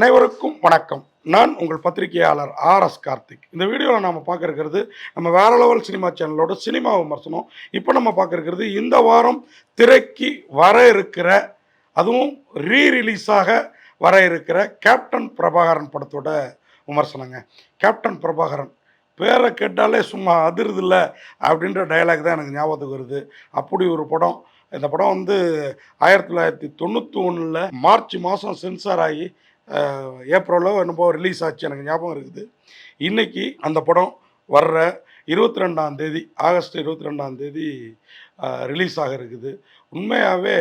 அனைவருக்கும் வணக்கம். நான் உங்கள் பத்திரிகையாளர் ஆர் எஸ் கார்த்திக். இந்த வீடியோவில் நம்ம பார்க்க நம்ம வேற லெவல் சினிமா சேனலோட சினிமா விமர்சனம். இப்போ நம்ம பார்க்க இந்த வாரம் திரைக்கு வர இருக்கிற அதுவும் ரீ ரிலீஸாக வர இருக்கிற கேப்டன் பிரபாகரன் படத்தோட விமர்சனங்க. கேப்டன் பிரபாகரன் பேரை கேட்டாலே சும்மா அதிருதில்ல அப்படின்ற டயலாக் தான் எனக்கு ஞாபகத்துக்கு வருது. அப்படி ஒரு படம். இந்த படம் வந்து ஆயிரத்தி தொள்ளாயிரத்தி தொண்ணூற்றி ஒன்றில் மார்ச் மாதம் சென்சார் ஆகி ஏப்ரலோ என்னப்போ ரிலீஸ் ஆச்சு எனக்கு ஞாபகம் இருக்குது. இன்றைக்கி அந்த படம் வர்ற இருபத்தி ரெண்டாம் தேதி ஆகஸ்ட் இருபத்தி ரெண்டாம் தேதி ரிலீஸ் ஆக இருக்குது. உண்மையாகவே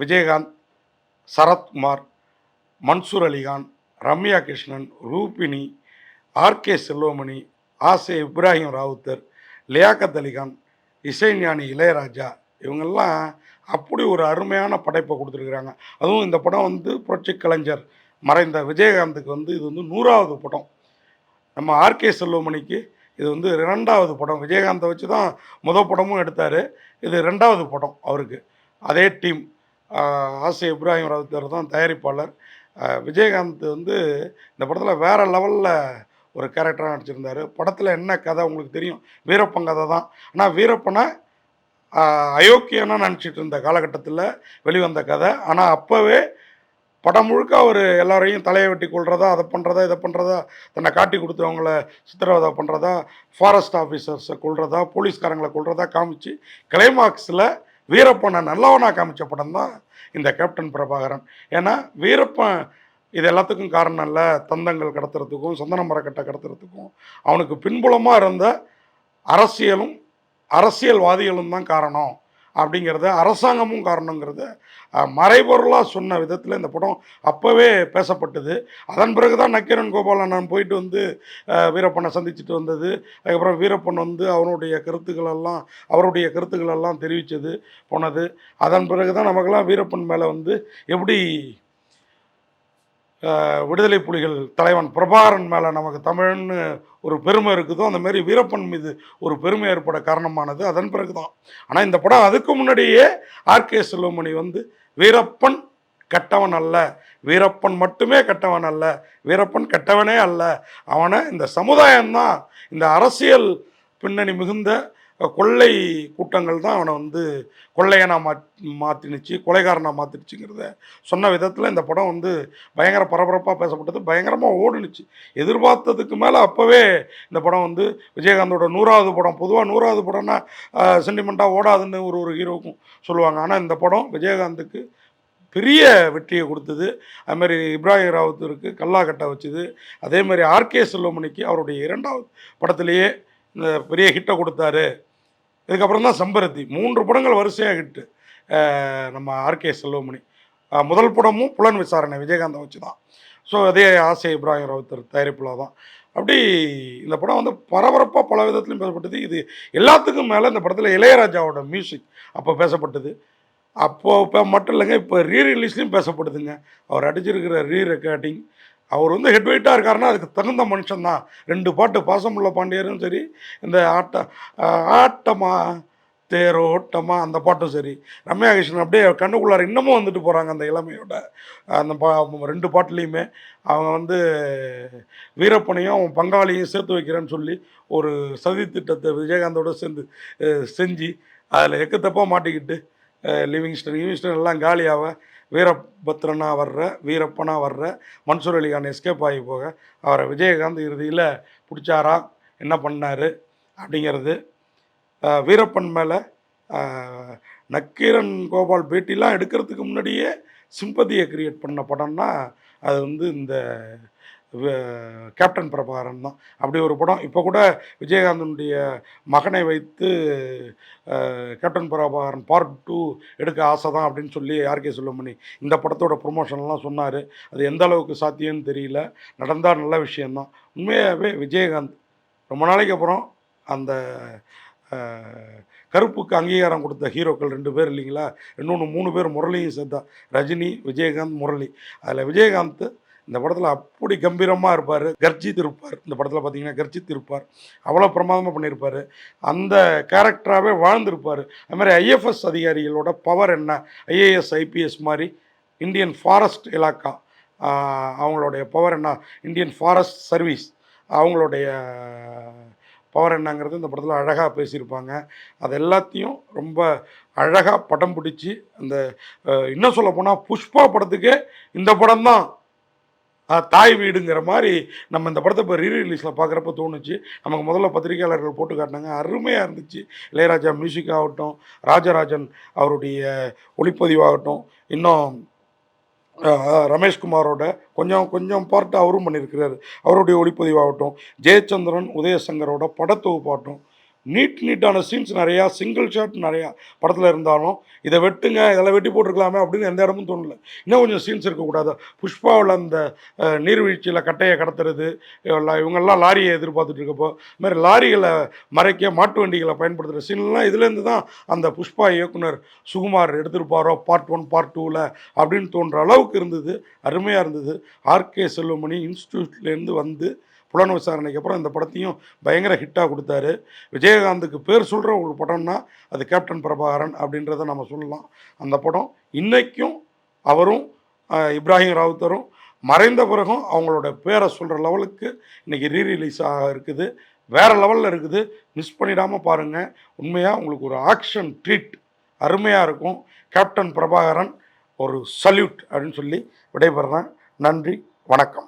விஜயகாந்த் சரத்குமார் மன்சூர் அலிகான் ரம்யா கிருஷ்ணன் ரூபினி ஆர்கே செல்வமணி ஆசே இப்ராஹிம் ராவுத்தர் லியாக்கத் அலிகான் இசைஞானி இளையராஜா இவங்கெல்லாம் அப்படி ஒரு அருமையான படைப்பை கொடுத்துருக்குறாங்க. அதுவும் இந்த படம் வந்து புரட்சி கலைஞர் மறைந்த விஜயகாந்துக்கு வந்து இது வந்து நூறாவது படம். நம்ம ஆர்கே செல்வமணிக்கு இது வந்து ரெண்டாவது படம். விஜயகாந்தை வச்சு தான் முதல் படமும் எடுத்தார். இது ரெண்டாவது படம் அவருக்கு. அதே டீம் ஆசை இப்ராஹிம் ராவுத்தர் தான் தயாரிப்பாளர். விஜயகாந்த் வந்து இந்த படத்தில் வேறு லெவலில் ஒரு கேரக்டராக நடிச்சிருந்தார். படத்தில் என்ன கதை உங்களுக்கு தெரியும்? வீரப்பன் கதை தான். ஆனால் வீரப்பனை அயோக்கியனாக நினச்சிட்டு இருந்த காலகட்டத்தில் வெளிவந்த கதை. ஆனால் அப்போவே படம் முழுக்க அவர் எல்லாரையும் தலையை வெட்டி கொள்றதா அதை பண்ணுறதா இதை பண்ணுறதா தன்னை காட்டி கொடுத்தவங்கள சித்திரவதை பண்ணுறதா ஃபாரஸ்ட் ஆஃபீஸர்ஸை கொள்றதா போலீஸ்காரங்களை கொள்றதா காமிச்சு கிளைமாக்ஸில் வீரப்பனை நல்லவனாக காமிச்ச படம் தான் இந்த கேப்டன் பிரபாகரன். ஏன்னா வீரப்பன் இது எல்லாத்துக்கும் காரணம் இல்லை. தந்தங்கள் கடத்துறதுக்கும் சந்தன மரக்கட்டை கடத்துறதுக்கும் அவனுக்கு பின்புலமாக இருந்த அரசியலும் அரசியல்வாதிகளும் தான் காரணம் அப்படிங்கிறத அரசாங்கமும் காரணங்கிறத மறைபொருளாக சொன்ன விதத்தில் இந்த படம் அப்போவே பேசப்பட்டது. அதன் பிறகு தான் நக்கீரன் கோபாலன் போயிட்டு வந்து வீரப்பனை சந்திச்சுட்டு வந்தது. அதுக்கப்புறம் வீரப்பன் வந்து அவனுடைய கருத்துக்களெல்லாம் அவருடைய கருத்துக்களெல்லாம் தெரிவித்தது போனது. அதன் பிறகு தான் நமக்கெல்லாம் வீரப்பன் மேலே வந்து எப்படி விடுதலை புலிகள் தலைவன் பிரபாகரன் மேலே நமக்கு தமிழ்னு ஒரு பெருமை இருக்குதோ அந்தமாரி வீரப்பன் மீது ஒரு பெருமை ஏற்பட காரணமானது அதன் பிறகு தான் ஆனால் இந்த படம் அதுக்கு முன்னாடியே ஆர்கே செல்வமணி வந்து வீரப்பன் கெட்டவன் அல்ல வீரப்பன் மட்டுமே கெட்டவன் அல்ல வீரப்பன் கெட்டவனே அல்ல. அவனை இந்த சமுதாயம்தான் இந்த அரசியல் பின்னணி மிகுந்த கொள்ளை கூட்டங்கள் தான் அவனை வந்து கொள்ளையனாக மா மாற்றினுச்சு கொலைகாரனாக மாற்றிடுச்சுங்கிறத சொன்ன விதத்தில் இந்த படம் வந்து பயங்கர பரபரப்பாக பேசப்பட்டது பயங்கரமாக ஓடுனுச்சு. எதிர்பார்த்ததுக்கு மேலே அப்போவே இந்த படம் வந்து விஜயகாந்தோட நூறாவது படம் பொதுவாக நூறாவது படம்னா சென்டிமெண்ட்டாக ஓடாதுன்னு ஒரு ஒரு ஹீரோக்கும் சொல்லுவாங்க. ஆனால் இந்த படம் விஜயகாந்துக்கு பெரிய வெற்றியை கொடுத்தது. அதுமாதிரி இப்ராஹிம் ராவுத்தூருக்கு கல்லா கட்டை வச்சுது. அதே மாதிரி ஆர்கே செல்வமணிக்கு அவருடைய இரண்டாவது படத்திலேயே இந்த பெரிய ஹிட்டை கொடுத்தாரு. இதுக்கப்புறம் தான் சம்பரத்தி மூன்று படங்கள் வரிசையாக ஹிட்டு. நம்ம ஆர்கே செல்வமணி. முதல் படமும் புலன் விசாரணை விஜயகாந்தை வச்சு தான். ஸோ அதே ஆசை இப்ராஹிம் ராவுத்தர் தயாரிப்பில் தான். அப்படி இந்த படம் வந்து பரபரப்பாக பல விதத்துலையும் பேசப்பட்டது. இது எல்லாத்துக்கும் மேலே இந்த படத்தில் இளையராஜாவோட மியூசிக் அப்போ பேசப்பட்டது. அப்போது இப்போ மட்டும் இல்லைங்க இப்போ ரீ ரிலீஸ்லேயும் பேசப்படுதுங்க. அவர் அடிச்சிருக்கிற ரீ ரெக்கார்டிங் அவர் வந்து ஹெட் வெயிட்டாக இருக்காருன்னா அதுக்கு தகுந்த மனுஷன் தான் ரெண்டு பாட்டு பாசமுள்ள பாண்டியரும் சரி இந்த ஆட்ட ஆட்டமா தேரோட்டமா அந்த பாட்டும் சரி. ரம்யா கிருஷ்ணன் அப்படியே கண்ணுக்குள்ளார இன்னமும் வந்துட்டு போகிறாங்க அந்த இளமையோட. அந்த பா ரெண்டு பாட்டுலேயுமே அவங்க வந்து வீரப்பனையும் அவன் பங்காளியும் சேர்த்து வைக்கிறேன்னு சொல்லி ஒரு சதி திட்டத்தை விஜயகாந்தோட சேர்ந்து செஞ்சு அதில் எக்கத்தப்பாக மாட்டிக்கிட்டு லிவிங்ஸ்டன் லிவிங்ஸ்டன் எல்லாம் காலியாக வீரபத்ரனா வர்ற வீரப்பனா வர்ற மன்சூர் அலிகான் எஸ்கேப் ஆகி போக அவரை விஜயகாந்த் இறுதியில் பிடிச்சாரா? என்ன பண்ணார்? அப்படிங்கிறது வீரப்பன் மேலே நக்கீரன் கோபால் பேட்டிலாம் எடுக்கிறதுக்கு முன்னாடியே சிம்பதியை க்ரியேட் பண்ண படம்னா அது வந்து இந்த கேப்டன் பிரபாகரன் தான். அப்படி ஒரு படம். இப்போ கூட விஜயகாந்தனுடைய மகனை வைத்து கேப்டன் பிரபாகரன் பார்ட் டூ எடுக்க ஆசை தான் அப்படின்னு சொல்லி ஆர்கே செல்வமணி இந்த படத்தோட ப்ரொமோஷன்லாம் சொன்னார். அது எந்த அளவுக்கு சாத்தியம்னு தெரியல. நடந்தால் நல்ல விஷயந்தான் உண்மையாகவே விஜயகாந்த் ரொம்ப நாளைக்கு அப்புறம் அந்த கருப்புக்கு அங்கீகாரம் கொடுத்த ஹீரோக்கள் ரெண்டு பேர் இல்லைங்களா? இன்னொன்று மூணு பேர் முரளியும் சேர்த்தா. ரஜினி விஜயகாந்த் முரளி. அதில் விஜயகாந்த் இந்த படத்தில் அப்படி கம்பீரமாக இருப்பார். கர்ஜித் இருப்பார். இந்த படத்தில் பார்த்தீங்கன்னா கர்ஜித் இருப்பார். அவ்வளோ பிரமாதமாக பண்ணியிருப்பார். அந்த கேரக்டராகவே வாழ்ந்திருப்பார். அது மாதிரி ஐஎஃப்எஸ் அதிகாரிகளோட பவர் என்ன? ஐஏஎஸ் ஐபிஎஸ் மாதிரி இந்தியன் ஃபாரஸ்ட் இலாக்கா அவங்களுடைய பவர் என்ன? இந்தியன் ஃபாரஸ்ட் சர்வீஸ் அவங்களுடைய பவர் என்னங்கிறது இந்த படத்தில் அழகாக பேசியிருப்பாங்க. அது எல்லாத்தையும் ரொம்ப அழகாக படம் பிடிச்சி அந்த இன்னும் சொல்ல போனால் புஷ்பா படத்துக்கே இந்த படம் தான் தாய் வீடுங்கிற மாதிரி நம்ம இந்த படத்தை இப்போ ரீ ரிலீஸில் பார்க்குறப்ப தோணுச்சு. நமக்கு முதல்ல பத்திரிகையாளர்கள் போட்டு காட்டினாங்க. அருமையாக இருந்துச்சு. இளையராஜா மியூசிக் ஆகட்டும் ராஜராஜன் அவருடைய ஒளிப்பதிவாகட்டும் இன்னும் ரமேஷ்குமாரோட கொஞ்சம் கொஞ்சம் பார்ட்டு அவரும் பண்ணியிருக்கிறாரு. அவருடைய ஒளிப்பதிவாகட்டும் ஜெயச்சந்திரன் உதயசங்கரோட படத்தொகுப்பாகட்டும் நீட் நீட்டான சீன்ஸ் நிறையா சிங்கிள் ஷாட் நிறையா படத்தில் இருந்தாலும் இதை வெட்டுங்க இதெல்லாம் வெட்டி போட்டிருக்கலாமே அப்படின்னு எந்த இடமும் தோணல. இன்னும் கொஞ்சம் சீன்ஸ் இருக்கக்கூடாது. புஷ்பாவில் அந்த நீர்வீழ்ச்சியில் கட்டையை கடத்துறது எல்லாம் இவங்கெல்லாம் லாரியை எதிர்பார்த்துட்டு இருக்கப்போ இது மாதிரி லாரிகளை மறைக்க மாட்டு வண்டிகளை பயன்படுத்துகிற சீன்லாம் இதுலேருந்து தான் அந்த புஷ்பா இயக்குனர் சுகுமார் எடுத்திருப்பாரோ பார்ட் ஒன் பார்ட் டூவில் அப்படின்னு தோன்ற அளவுக்கு இருந்தது அருமையாக இருந்தது. ஆர்கே செல்வமணி இன்ஸ்டியூட்லேருந்து வந்து புலன் விசாரணைக்கு அப்புறம் இந்த படத்தையும் பயங்கர ஹிட்டாக கொடுத்தாரு. விஜயகாந்துக்கு பேர் சொல்கிற ஒரு படம்னா அது கேப்டன் பிரபாகரன் அப்படின்றத நம்ம சொல்லலாம். அந்த படம் இன்றைக்கும் அவரும் இப்ராஹிம் ராவுத்தரும் மறைந்த பிறகும் அவங்களோட பேரை சொல்கிற லெவலுக்கு இன்றைக்கி ரீரிலீஸ் ஆக இருக்குது. வேற லெவலில் இருக்குது. மிஸ் பண்ணிடாமல் பாருங்கள் உண்மையாக உங்களுக்கு ஒரு ஆக்ஷன் ட்ரீட் அருமையாக இருக்கும். கேப்டன் பிரபாகரன் ஒரு சல்யூட் அப்படின்னு சொல்லி விடைபெறேன் நன்றி வணக்கம்.